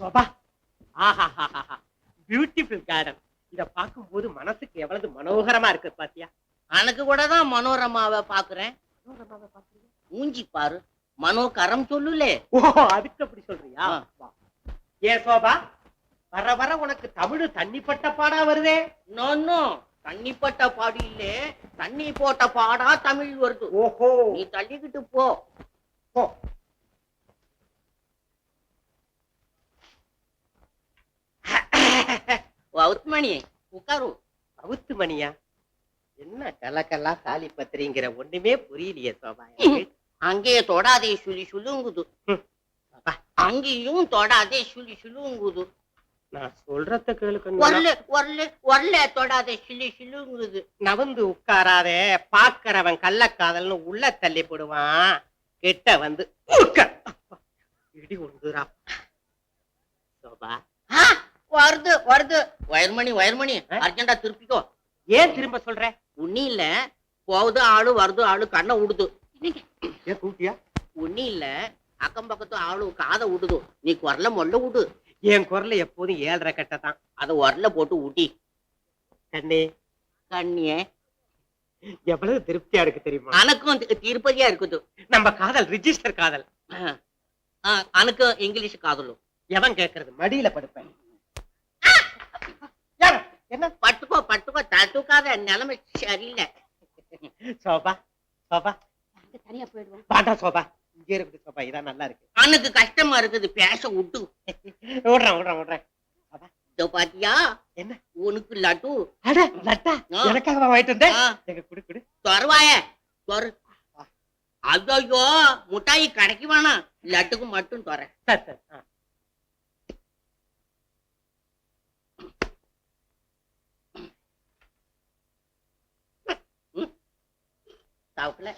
Sofa. ஆஹா beautiful garden இத பார்க்கும்போது மனசுக்கு எவ்வளவு மனோகரமா இருக்கு பாத்தியா? எனக்கு கூட தான் மனோரமாவை பாக்குறேன் மனோரமாவை? மூஞ்சி பாரு. மனோகரம் சொல்லுலே. ஓ அதுக்கு அப்படி சொல்றியா. ஏன் சோபா வர வர உனக்கு தமிழ் தண்ணிப்பட்ட பாடா வருதே. நோ. தண்ணிப்பட்ட பாடு இல்லே. தண்ணி போட்ட பாடா தமிழ் வருது. ஓஹோ. நீ தள்ளிக்கிட்டு போ. போ. வவுத்மணி உட்காரு. அவுத்து மணியா? என்ன கலக்கல்லா சாலி பத்திரிங்கிற ஒண்ணுமே புரியலையே சோபா. அங்கேயே தொடாதே சுழி சுழுங்குது. அங்கேயும் தொடாதே சுழி சுழுங்குது. நான் சொல்றத கேளுக்கு தொடாதே நவந்து உட்காராதே பாக்குறவன் கள்ளக்காதல்னு உள்ள தள்ளி போடுவான். கிட்ட வந்து இடி உண்டுரா சோபா வருது வருது. வயர்மணி வயர்மணி? அர்ஜென்டா திருப்பிக்கோ. ஏன் திரும்ப சொல்ற? ஒண்ணு இல்ல போகுது ஆளு வருது ஆளு கண்ணை விடுது ஏன் ஒண்ணு இல்ல அக்கம் பக்கத்து ஆளு காதை விடுது நீ குரல மொல்ல விடு என் குரல் எப்போதும் ஏழரை கட்ட தான். அத உரல போட்டு ஊட்டி கண்ணே. கண்ணியே. எவ்வளவு திருப்தியா இருக்கு தெரியுமா? அனக்கும் தி- திருப்பதியா இருக்குது. நம்ம காதல் ரிஜிஸ்டர் காதல். அனக்கு இங்கிலீஷ் காதலும். எவன் கேக்குறது? மடியில படுப்பேன்? என்ன? பட்டுக்கோ பட்டுக்கோ தட்டுக்காத நிலைமை சரியில்லை. சோபா சோபா. தனியா போயிடுவோம். வேண்டாம் சோபா. இங்கே இருக்குது சோபா. இதான் நல்லா இருக்கு. அனுக்கு கஷ்டமா இருக்குது. பேச விட்டு. விடுறேன் விடுறேன் விடுறேன் இதோ பாத்தியா? என்ன? உனக்கு லட்டு. அட லட்டா. எனக்காக வாங்கிட்டு வந்தேன் எங்க குடு குடு. தொரவாய. தொரு. ஐயோ முட்டாய் கடைக்கு வேணாம் லட்டுக்கு மட்டும் தொற சாவுக்குள்ள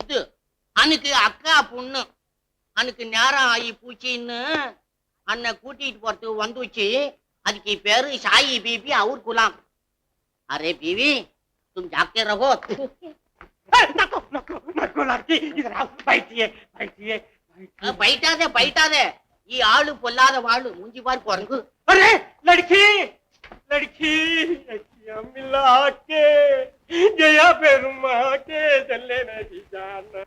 இது. அனுக்கு அக்கா பொண்ணு. அனுக்கு நேரம் ஆகி பூச்சின்னு அன்னை கூட்டிட்டு போறதுக்கு வந்துச்சு. அதுக்கு பேரு சாயி பீபி அவுர் குலாம் அரே பீவி तुम जागते रहो பைட்டாதே பைட்டாதே ஈ ஆளு பொல்லாத வாழு மூஞ்சி பார் பொறங்கு அரே லடுக்கி லடுக்கி மில்லாக்கே ஜெயா பெருமாக்கே செல்லே நடி ஜான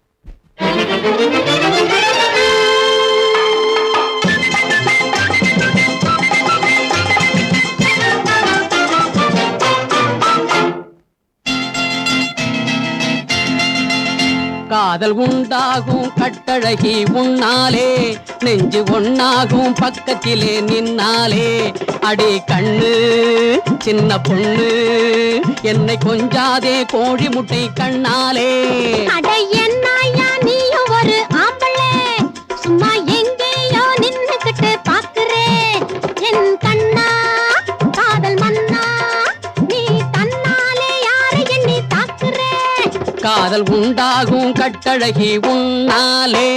காதல் உண்டாகும் கட்டழகி உன்னாலே நெஞ்சு ஒன்னாகும் பக்கத்திலே நின்னாலே. அடி கண்ணு சின்ன பொண்ணு என்னை கொஞ்சாதே கோழி முட்டை கண்ணாலே. அட என்ன காதல் உண்டாகும் கட்டழகி உன்னாலே.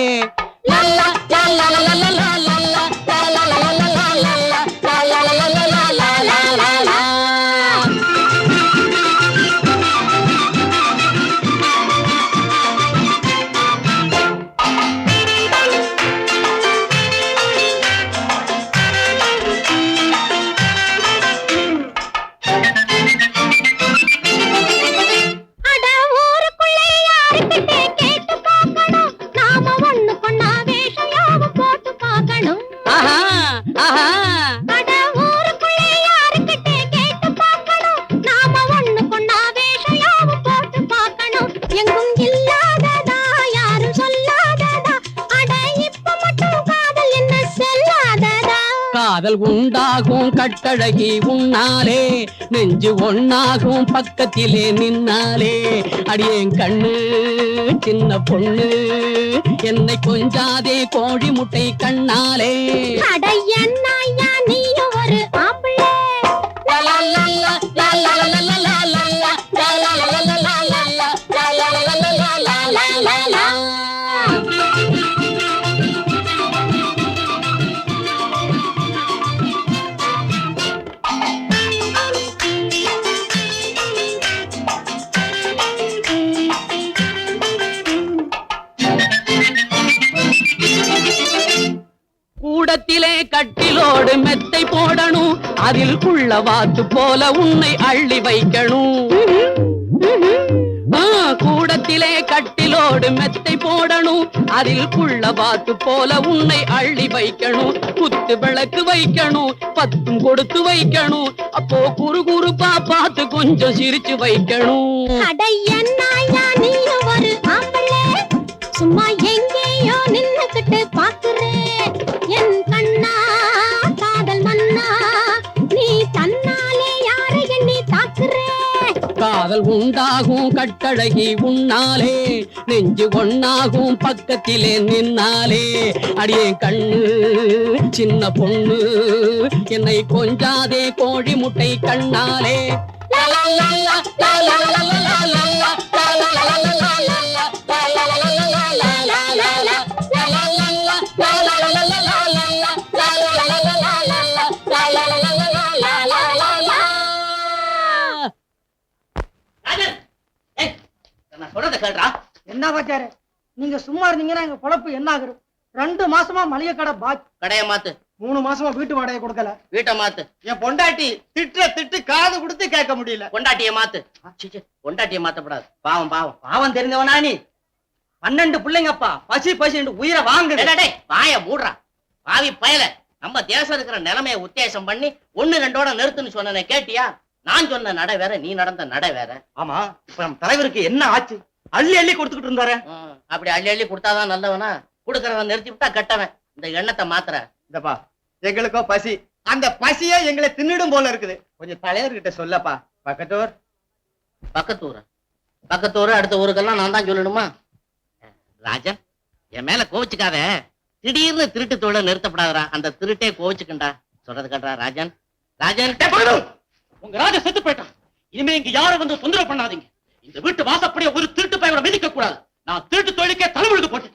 உண்டாகும் கட்டழகி உன்னாலே. நெஞ்சு ஒன்னாகும் பக்கத்திலே நின்னாலே. அடியேன் கண்ணு சின்ன பொண்ணு என்னை கொஞ்சாதே கோழி முட்டை கண்ணாலே. அட என்ன ஒரு ஆம்பளை கூடத்திலே கட்டிலோடு மெத்தை போடணும். அதில் குள்ள வாத்து போல உன்னை அள்ளி வைக்கணும். கூடத்திலே கட்டிலோடு மெத்தை போடணும். அதில் குள்ள வாத்து போல உன்னை அள்ளி வைக்கணும். குத்து விளக்கு வைக்கணும் பத்தும் கொடுத்து வைக்கணும். அப்போ குறு குறுப்பா பார்த்து கொஞ்சம் சிரிச்சு வைக்கணும். சும்மா எங்கேயோ நின்னுக்கிட்டு காதல் உண்டாகும் கட்டழகி உன்னாலே நெஞ்சு ஒன்னாகும் பக்கத்திலே நின்னாலே. அடியே கண்ணு சின்ன பொண்ணு என்னை கொஞ்சாதே கோழி முட்டை கண்ணாலே. லா கேள்றா? என்ன பாச்சாரு நீங்க சும்மா இருந்தீங்கன்னா எங்க பொழப்பு என்ன ஆகுது? ரெண்டு மாசமா மளிகை கடை பாக்கி கடைய மாத்து. மூணு மாசமா வீட்டு வாடகை கொடுக்கல. வீட்டை மாத்து. என் பொண்டாட்டி திட்டுற திட்டு காது கொடுத்து கேட்க முடியல. பொண்டாட்டிய மாத்து. பொண்டாட்டிய மாத்தப்படாது. பாவம் பாவம். பாவம் தெரிஞ்சவனா நீ? பன்னெண்டு பிள்ளைங்கப்பா. பசி பசி உயிரை வாங்குது. வாய மூடுறா. பாவி பயல. நம்ம தேசம் இருக்கிற நிலைமைய உத்தேசம் பண்ணி ஒண்ணு ரெண்டோட நிறுத்துன்னு சொன்னனே கேட்டியா? நான் சொன்ன நடை வேற நீ நடந்த நடை வேற. ஆமா. இப்ப நம்ம தலைவருக்கு என்ன ஆச்சு? அள்ளி அள்ளி கொடுத்துக்கிட்டு இருந்தாரு. அப்படி அள்ளி அள்ளி கொடுத்தாதான் நல்லவனா? கொடுக்கறவன் நிறுத்தி விட்டா கெட்டவன். இந்த எண்ணத்தை மாத்துற. இந்தப்பா எங்களுக்கோ பசி. அந்த பசியே எங்களை தின்னுடும் போல இருக்குது. கொஞ்சம் தலைவர்கிட்ட சொல்லப்பா. பக்கத்தூர். பக்கத்தூர்? பக்கத்தூர் அடுத்த ஊருக்கெல்லாம் நான் தான் சொல்லணுமா? ராஜன் என் மேல கோவிச்சுக்காத. திடீர்னு திருட்டு தொழில நிறுத்தப்படாதடா. அந்த திருட்டே கோவிச்சுக்கண்டா. சொல்றது கேட்டா ராஜன். ராஜன். உங்க ராஜா செத்து போயிட்டான். இனிமே இங்க யாரும் வந்து தொந்தரவு பண்ணாதீங்க. இந்த வீட்டு வாசப்படிய ஒரு திருட்டு பையனை மிதிக்க கூடாது. நான் திருட்டு தொழிலுக்கே தலைமுழுக்கு போட்டேன்.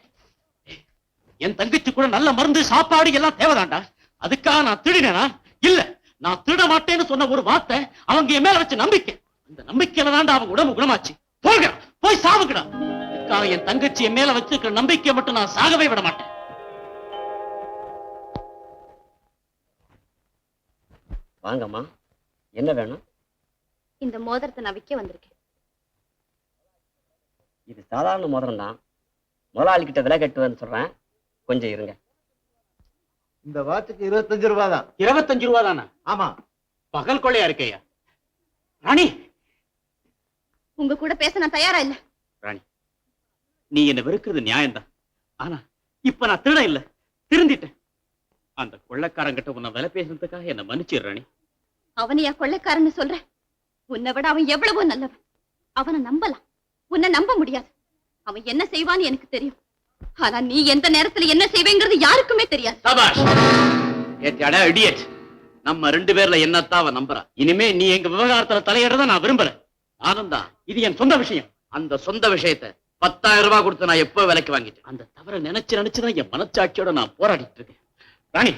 என் தங்கச்சி கூட நல்ல மருந்து சாப்பாடு எல்லாம் தேவைதான்டா. அதுக்காக நான் திருடினேனா? இல்ல நான் திருட மாட்டேன்னு சொன்ன ஒரு வார்த்தை அவங்க என் மேல வச்ச நம்பிக்கை. அந்த நம்பிக்கையில தான்டா அவங்க உடம்பு குணமாச்சு. போங்க போய் சாவுங்கடா இதுக்காக என் தங்கச்சி என் மேல வச்சிருக்கிற நம்பிக்கையை மட்டும் நான் சாகவே விட மாட்டேன். வாங்கம்மா. என்ன வேணும்? இந்த மோதிரத்தை நான் விற்க வந்திருக்கேன். இது சாதாரண மோதிரம் தான். முதலாளி கிட்ட விலை கட்டுவேன்னு சொல்றேன். கொஞ்சம் இருங்க. இந்த வாட்சுக்கு இருபத்தஞ்சு ரூபா தான் இருபத்தஞ்சு ரூபா தானா ஆமா. பகல் கொள்ளையா இருக்கையா? ராணி! உங்க கூட பேச நான் தயாரா இல்ல. நீ என்ன வெறுக்கிறது நியாயம்தான். ஆனா இப்ப நான் திருட இல்ல. திருந்திட்டேன். அந்த கொள்ளைக்காரங்கிட்ட உன்னை விலை பேசுனதுக்காக என்ன மன்னிச்சிரு ராணி. அவனையா கொள்ளைக்காரன்னு சொல்ற? உன்னை விட அவன் எவ்வளவோ நல்லவன். அவனை நம்பலாம். உன்னை நம்ப முடியாது. அவன் என்ன செய்வான்னு எனக்கு தெரியும். ஆனா நீ எந்த நேரத்துல என்ன செய்வேங்கிறது யாருக்குமே தெரியாது. இடியட் நம்ம ரெண்டு பேர்ல என்னத்தான் அவன் நம்புறான் இனிமே நீ எங்க விவகாரத்துல தலையிடுறத நான் விரும்புறேன் ஆனந்தா இது என் சொந்த விஷயம். அந்த சொந்த விஷயத்தை பத்தாயிரம் ரூபாய் கொடுத்து நான் எப்போ விலைக்கு வாங்கிட்டேன்? அந்த தவற நினைச்சு நினைச்சுதான் என் மனச்சாட்சியோட நான் போராடிட்டு இருக்கேன். ராணி!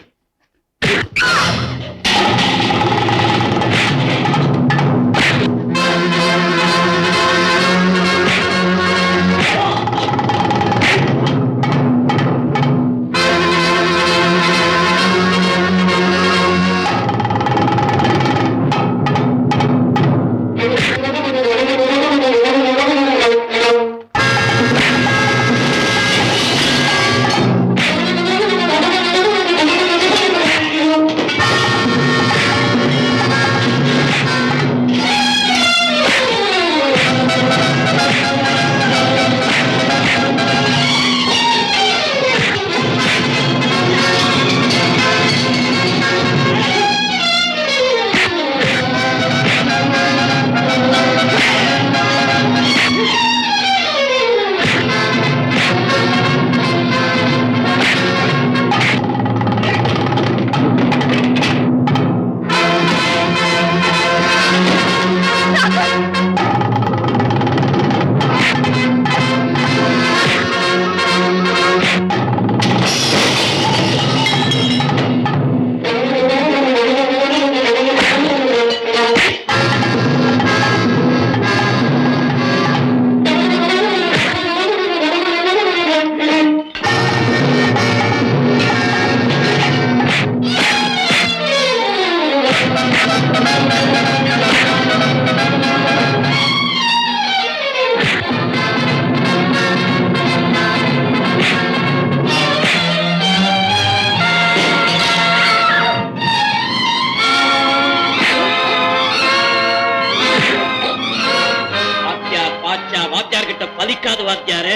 வாத்தியாரு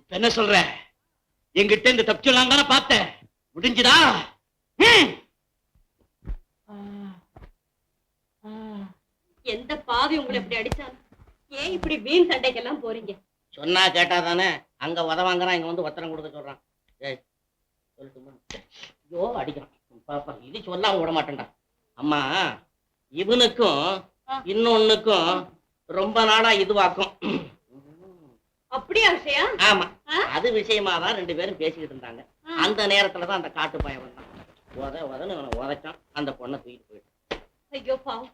இப்ப என்ன சொல்ற? எங்கிட்ட இந்த தப்பிச்சலாம் தானே பார்த்தேன் முடிஞ்சுதா. எந்த பாவி உங்களை இப்படி அடிச்சான் ஏன் இப்படி வீண் சண்டைக்கெல்லாம் போறீங்க? சொன்னா கேட்டா தானே அங்க உத வாங்குறான் இங்க வந்து ஒத்தனம் கொடுக்க சொல்றான். ஏய் சொல்லட்டுமா ஐயோ அடிக்கிறான். பாப்பா. இது சொல்லாம விட மாட்டேன்டா. அம்மா இவனுக்கும் இன்னொன்னுக்கும் ரொம்ப நாளா இதுவாக்கும். அப்படியா விஷயம் ஆமா? அது விஷயமா தான் ரெண்டு பேரும் பேசிக்கிட்டு இருந்தாங்க. அந்த நேரத்துல தான் அந்த காட்டு பையன் வந்தான். உத உதன்னு அவனை உதைச்சான். அந்த பொண்ணை தூக்கிட்டு போயிட்டான். ஐயோ பாவம்.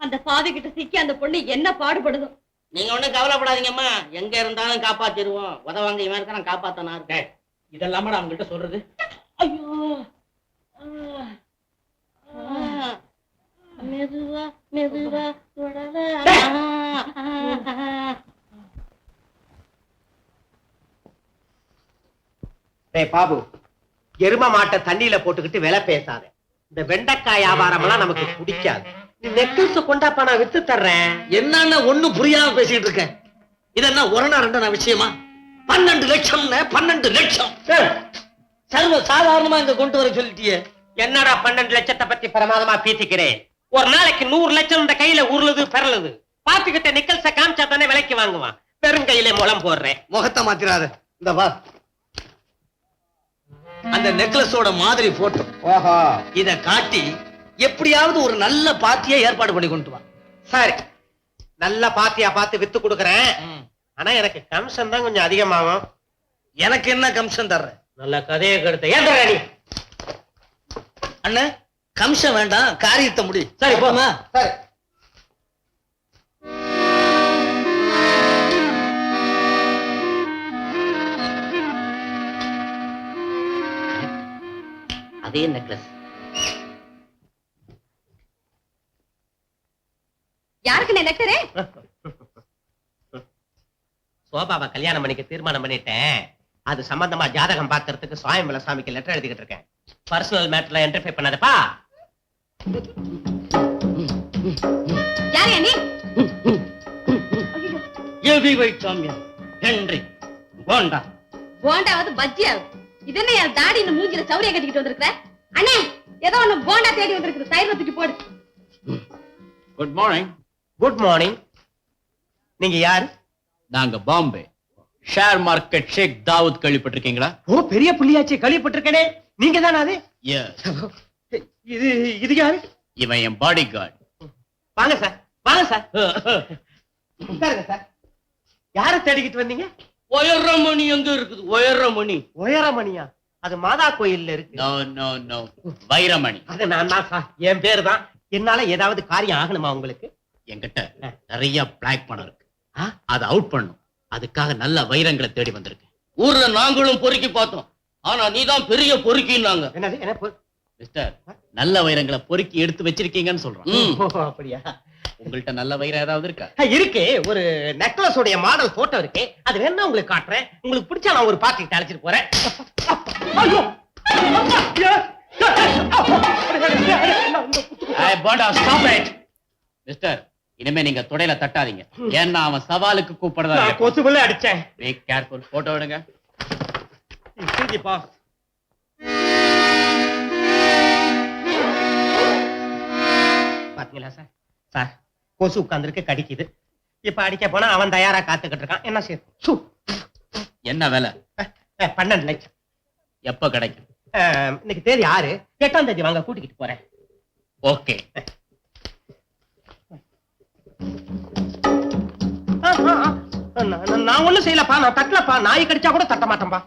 அந்த பாவி கிட்ட சிக்கி அந்த பொண்ணு என்ன பாடுபடுதோ. நீங்க ஒண்ணும் கவலைப்படாதீங்கம்மா. எங்க இருந்தாலும் காப்பாத்திடுவோம். உதவாங்க இவன் இருக்கான் காப்பாத்தனா இருக்கேன். இதெல்லாம நான் உங்கள்கிட்ட சொல்றது? ஐயோ. மெதுவா மெதுவா. டேய் பாபு எரும மாட்டை தண்ணியில போட்டுக்கிட்டு விலை பேசாத. இந்த வெண்டைக்காய் வியாபாரம் எல்லாம் நமக்கு பிடிக்காது. நெக்லஸ் கொண்டாப்பா நான் வித்து தர்றேன். என்னன்னு ஒண்ணு புரியாம பேசிட்டு இருக்கேன்? இது என்ன ஒரணா ரெண்டனா விஷயமா? பன்னெண்டு லட்சம் பன்னெண்டு லட்சம். சர்வ சாதாரணமா இங்க கொண்டு வர சொல்லிட்டியே. என்னடா பன்னெண்டு லட்சத்தை பத்தி பிரமாதமா பேசிக்கிறேன் ஒரு நாளைக்கு நூறு லட்சம் இந்த கையில உருளுது பெறலுது. பாத்துக்கிட்ட நிக்கல்ஸ காமிச்சா தானே விலைக்கு வாங்குவான். வெறும் கையில முளம் போடுறேன். முகத்தை மாத்திராத. இந்த வா. அந்த நெக்லஸோட மாதிரி போட்டோ. ஓஹோ. இத காட்டி எப்படியாவது ஒரு நல்ல பார்ட்டியை ஏற்பாடு பண்ணி கொண்டு வா. சரி. நல்ல பாத்தியா பார்த்து வித்து கொடுக்கறேன். ஆனா எனக்கு கமிஷன் தான் கொஞ்சம் அதிகமாகும். எனக்கு என்ன கமிஷன் தர்ற? நல்ல கதையை கெடுத்த. ஏன் நீ? கமிஷன் வேண்டாம் காரியத்தை முடி. சரி. போமா சரி. அதே நெக்லஸ் யாருக்கு நெக்டரே சோபாவை கல்யாணம் பண்ணிக்க தீர்மானம் பண்ணிட்டேன். அது சம்பந்தமா ஜாதகம் பார்க்கறதுக்கு சுவாமிமலை சாமிக்கு லெட்டர் எழுதிக்கிட்டு இருக்கேன். பர்சனல் மேட்டர்ல என்டர்ஃபை பண்ணாதப்பா. யாரையா நீ? ஹெவி வெயிட் சாமியார் ஹென்றி. போண்டா. போண்டாவது பஜ்ஜியாவது. இது என்ன என் தாடி இந்த மூஞ்சில சௌரிய கட்டிக்கிட்டு வந்திருக்கிற? அண்ணே ஏதோ ஒண்ணு போண்டா தேடி வந்திருக்குது. தயிர் தூக்கி போடு. குட் மார்னிங் குட் மார்னிங் நீங்க யாரு? நாங்க பாம்பே. ஷேர் மார்க்கெட் ஷேக் தாவூத் கேள்விப்பட்டிருக்கீங்களா? ஓ பெரிய புள்ளியாச்சு. கேள்விப்பட்டிருக்கேனே. நீங்க தானே அது? எஸ் இது இது யாரு? இவன் என் பாடி கார்டு வாங்க சார் வாங்க சார். உட்காருங்க சார். யாரை தேடிக்கிட்டு வந்தீங்க? உயரமணி எங்க இருக்குது? உயரமணி உயரமணியா அது மாதா கோயில்ல இருக்கு. No no no Vairamani. அது நான் தான் சார். என் பேரு தான். என்னால ஏதாவது காரியம் ஆகணுமா உங்களுக்கு? என்கிட்ட நிறைய பிளாக் பணம் இருக்கு. அதை அவுட் பண்ணும் அதுக்காக நல்ல வைரங்களை தேடி வந்திருக்கேன். ஊர்ல நாங்களும் பொறுக்கி பார்த்தோம். ஆனா நீதான் பெரிய பொறுக்கின்னாங்க. என்னது என்ன மிஸ்டர் நல்ல வைரங்களை பொறுக்கி எடுத்து வச்சிருக்கீங்கன்னு சொல்றோம். ஓ, அப்படியா? உங்கள்ட்ட நல்ல வைரம் ஏதாவது இருக்கா? ஆ, இருக்கு. ஒரு நெக்லஸ் உடைய மாடல் போட்டோ இருக்கு. அது வேணா உங்களுக்கு காட்டுறேன். உங்களுக்கு பிடிச்சா நான் ஒரு பாட்டிக்கு அழைச்சிட்டு போறேன். ஐயோ! அம்மா! ஐயோ! ஏய், போண்டா ஸ்டாப் இட் மிஸ்டர் இனிமே நீங்க தொடையில தட்டாதீங்க. ஏன்னா அவன் சவாலுக்கு கூப்பிடுறதா நான் கொசுபுள்ள அடிச்சேன். பி கேர்ஃபுல் போட்டோ எடுங்க. சரிப்பா பாத்தீங்களா சார்? சார் கொசு உட்கார்ந்துருக்கு கடிக்குது. இப்ப அடிக்க போனா அவன் தயாரா காத்துக்கிட்டு இருக்கான். என்ன செய்யும் சு, என்ன விலை? பன்னெண்டு லட்சம் எப்ப கிடைக்கும்? இன்னைக்கு தேதி ஆறு. எட்டாம் தேதி வாங்க கூட்டிக்கிட்டு போறேன். ஓகே. நான் ஒண்ணும் செய்யலப்பா. நான் தட்டலப்பா. நாய் கடிச்சா கூட தட்ட மாட்டேன்பா.